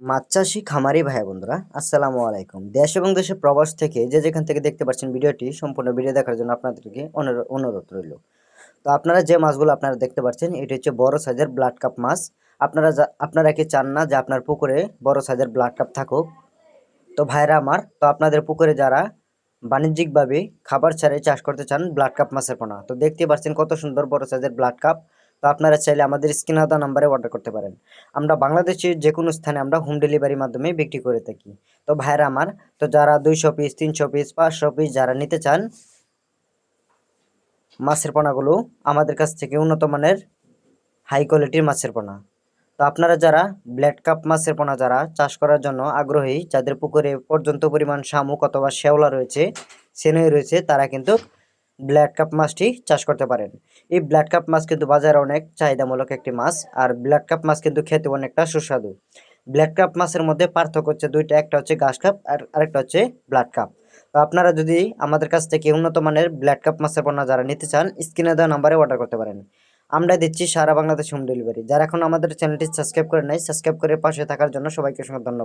মাছ চাষি খামারি ভাই বন্ধুরা, আসসালামু আলাইকুম। দেশ এবং দেশের প্রবাস থেকে যে যেখান থেকে দেখতে পাচ্ছেন ভিডিওটি, সম্পূর্ণ ভিডিও দেখার জন্য আপনাদেরকে অনুরো- অনুরোধ রইল। তো আপনারা যে মাছগুলো আপনারা দেখতে পাচ্ছেন, এটি হচ্ছে বড় সাইজের ব্লাড কাপ মাছ। আপনারা আপনারা কি চান না যে আপনার পুকুরে বড় সাইজের ব্লাড কাপ থাকুক? তো ভাইরা আমার, তো আপনাদের পুকুরে যারা বাণিজ্যিকভাবে খাবার ছাড়াই চাষ করতে চান, ব্লাড কাপ মাছের পোনা, তো দেখতে পাচ্ছেন কত সুন্দর বড় সাইজের ব্লাড কাপ। তো আপনারা চাইলে আমাদের স্ক্রিন হাতা নাম্বারে অর্ডার করতে পারেন। আমরা বাংলাদেশের যে কোনো স্থানে আমরা হোম ডেলিভারির মাধ্যমে বিক্রি করে থাকি। তো ভাইরা আমার, তো যারা দুইশো পিস তিনশো পিস পাঁচশো পিস যারা নিতে চান, মাছের পোনাগুলো আমাদের কাছ থেকে উন্নত মানের হাই কোয়ালিটির মাছের পোনা। তো আপনারা যারা ব্ল্যাড কাপ মাছের পোনা যারা চাষ করার জন্য আগ্রহী, যাদের পুকুরে পর্যন্ত পরিমাণ শামুক অথবা শেওলা রয়েছে, সেনই রয়েছে, তারা কিন্তু ব্ল্যাড কাপ মাছটি চাষ করতে পারেন। এই ব্ল্যাড কাপ মাছ কিন্তু বাজারে অনেক চাহিদামূলক একটি মাছ, আর ব্ল্যাড কাপ মাছ কিন্তু খেতে অনেকটা সুস্বাদু। ব্ল্যাক কাপ মাছের মধ্যে পার্থক্য হচ্ছে দুইটা, একটা হচ্ছে ঘাস কাপ আর আরেকটা হচ্ছে ব্লাড কাপ তো আপনারা যদি আমাদের কাছ থেকে উন্নত মানের ব্ল্যাড কাপ মাছের পণ্য যারা নিতে চান, স্ক্রিনে দেওয়া নাম্বারে অর্ডার করতে পারেন। আমরা দিচ্ছি সারা বাংলাদেশ হোম ডেলিভারি যারা এখন আমাদের চ্যানেলটি সাবস্ক্রাইব করে নাই সাবস্ক্রাইব করে পাশে থাকার জন্য সবাইকে অসংখ্য ধন্যবাদ।